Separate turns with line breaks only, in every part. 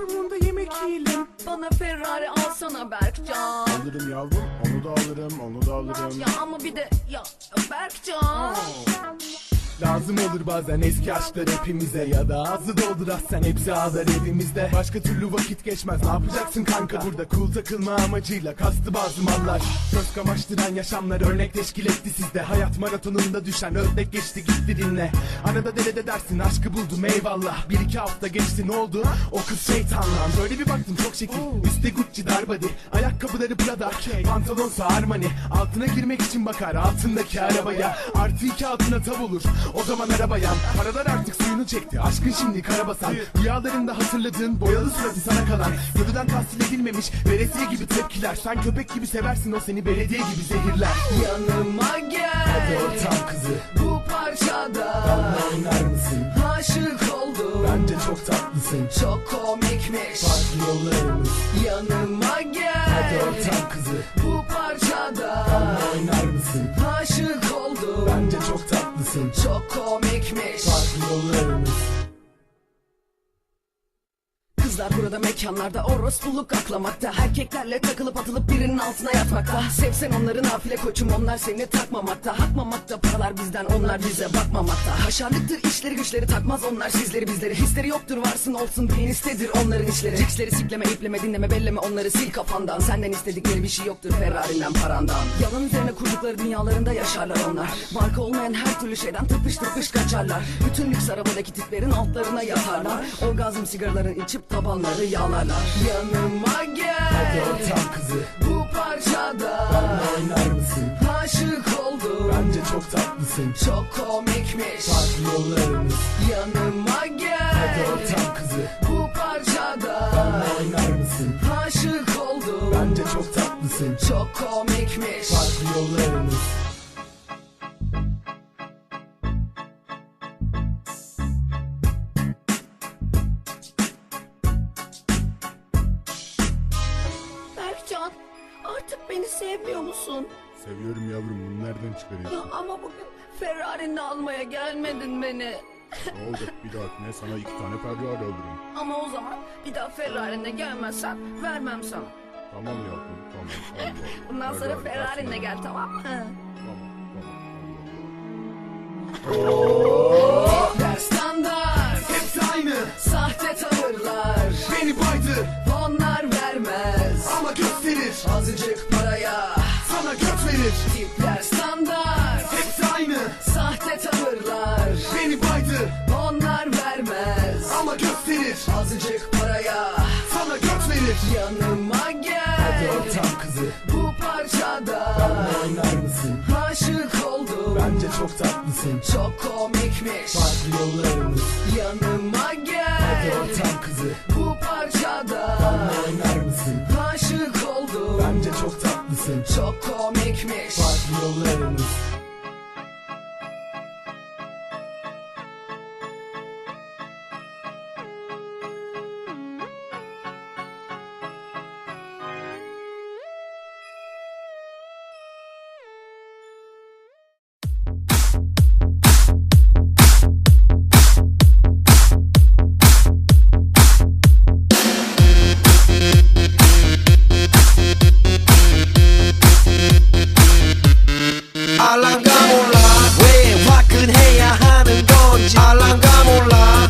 yapımında yemek yiyelim.
Bana Ferrari alsana Berkcan.
Alırım yavrum, onu da alırım, onu da alırım.
Ya ama bir de ya Berkcan.
Lazım olur bazen eski aşklar hepimize Ya da ağzı doldur az sen hepsi ağlar evimizde. Başka türlü vakit geçmez ne yapacaksın kanka Burada? Cool takılma amacıyla kastı bazı mallar. Göz kamaştıran yaşamlar örnek teşkil etti sizde. Hayat maratonunda düşen ördek geçti gitti dinle. Arada derede dersin aşkı buldum eyvallah. Bir iki hafta geçti ne oldu? O kız şeytanlan Böyle bir baktım çok şekil üstte Gucci darbadi Ayakkabıları Prada pantolonsa Armani. Altına girmek için bakar altındaki arabaya. Artı iki altına tav olur o zaman arabayan Paralar artık suyunu çekti aşkın şimdi karabasan Rüyalarında hatırladığın boyalı suratı sana kalan Görüden tahsil edilmemiş veresiye gibi tepkiler Sen köpek gibi seversin o seni belediye gibi zehirler
Yanıma gel.
Hadi ortam kızı
Bu parçada
benimle oynar mısın?
aşık oldum.
Bence çok tatlısın
Çok komikmiş.
Farklı yollarımız
Yanıma gel.
Hadi ortam kızı
Bu parçada
benimle oynar mısın?
aşık
tatlısın
Çok komikmiş.
Farklı yollarımız
Kızlar burada mekanlarda orospuluk aklamakta. Erkeklerle takılıp atılıp birinin altına yatmakta. Sevsen onların nafile koçum onlar seni takmamakta. Hakmamakta paralar bizden onlar bize bakmamakta. Haşarlıktır işleri güçleri takmaz onlar sizleri bizleri. Hisleri yoktur varsın olsun penistedir onların işleri. Triksleri sikleme ipleme dinleme belleme onları sil kafandan. Senden istedikleri bir şey yoktur Ferrari'nden parandan. Yalan üzerine kurdukları dünyalarında yaşarlar onlar. Marka olmayan her türlü şeyden tıpış tıpış kaçarlar. Bütün lüks arabadaki tiplerin altlarına yatarlar. Orgazm sigaraların içip tabanları yağlarlar Yanıma gel.
Hadi ortam kızı.
Bu parçada
benimle oynar mısın?
aşık oldum.
Bence çok tatlısın.
Çok komikmiş.
Farklı yollarımız.
Yanıma gel.
Hadi ortam kızı.
Bu parçada
benimle oynar mısın?
aşık oldum.
Bence çok tatlısın.
Çok komikmiş.
Farklı yollarımız
sevmiyor musun?
Seviyorum yavrum bunu nereden çıkarıyorsun?
Ya ama bugün Ferrari'ni almaya gelmedin beni.
ne olacak bir dahakine sana iki tane Ferrari alırım.
Ama o zaman bir daha Ferrari'ne gelmezsen vermem sana.
Tamam yavrum tamam. Allah Allah.
Bundan sonra
Ferrari
Ferrari'ne gel tamam mı?
Tamam tamam. Hepsi aynı.
sahte tavırlar.
Beni baydı ama gösterir.
Azıcık paraya.
Sana göt verir.
Tipler standart,
Hepsi aynı.
sahte tavırlar.
Beni baydı
Onlar vermez.
ama gösterir.
Azıcık paraya.
Sana göt verir.
Yanıma gel.
Hadi ortam kızı
Bu parçada
benimle oynar mısın?
aşık oldum.
Bence çok tatlısın.
Çok komikmiş.
Farklı yollarımız
Yanıma
Hadi
gel.
ortam kızı
Bu parçada
몰라. 왜 화끈해야 하는 건지 알랑가 몰라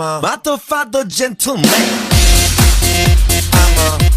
I'm a motherfucker gentleman. I'm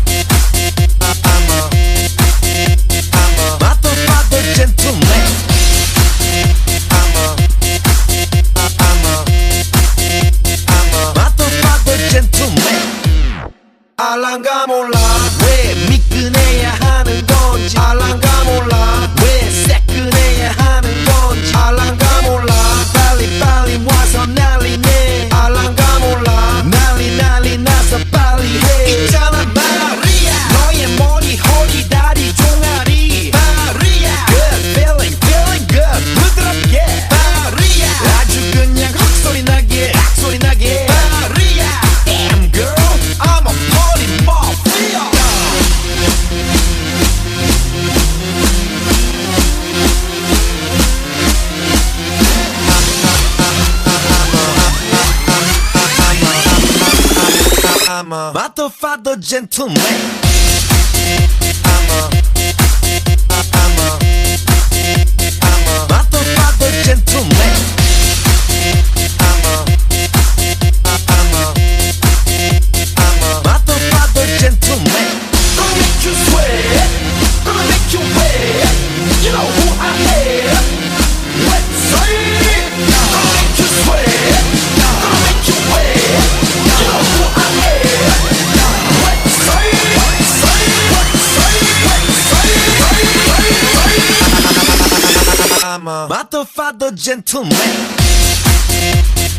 I'm a Matofado gentleman. I'm a Matofado gentleman. not the father gentleman.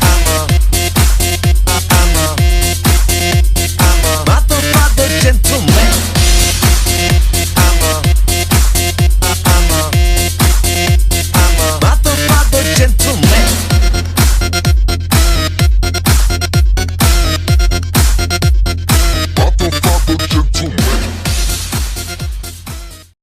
I'm a, I'm a, I'm a, not the father gentleman.